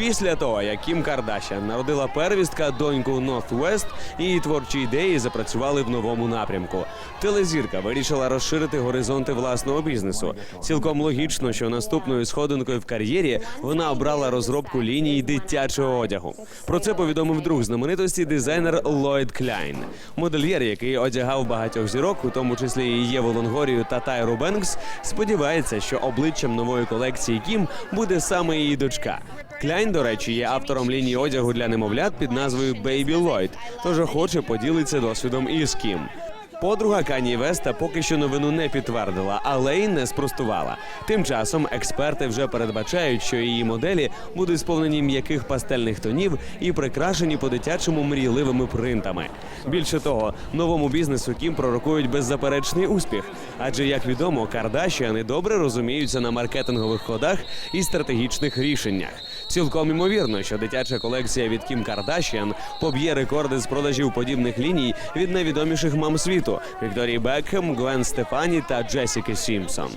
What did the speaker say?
Після того, як Кім Кардашян народила первістка доньку Northwest, її творчі ідеї запрацювали в новому напрямку. Телезірка вирішила розширити горизонти власного бізнесу. Цілком логічно, що наступною сходинкою в кар'єрі вона обрала розробку лінії дитячого одягу. Про це повідомив друг знаменитості дизайнер Ллойд Кляйн. Модельєр, який одягав багатьох зірок, у тому числі і Єву Лонгорію та Тайру Бенкс, сподівається, що обличчям нової колекції Кім буде саме її дочка. Кляйн, до речі, є автором лінії одягу для немовлят під назвою Baby Lloyd, тож охоче поділиться досвідом із Кім. Подруга Кані Веста поки що новину не підтвердила, але й не спростувала. Тим часом експерти вже передбачають, що її моделі будуть сповнені м'яких пастельних тонів і прикрашені по-дитячому мрійливими принтами. Більше того, новому бізнесу Кім пророкують беззаперечний успіх, адже як відомо, Кардашіани добре розуміються на маркетингових ходах і стратегічних рішеннях. Цілком імовірно, що дитяча колекція від Кім Кардашіан поб'є рекорди з продажів подібних ліній від найвідоміших мам світу Вікторії Бекхем, Гвен Стефані та Джесіки Сімпсон.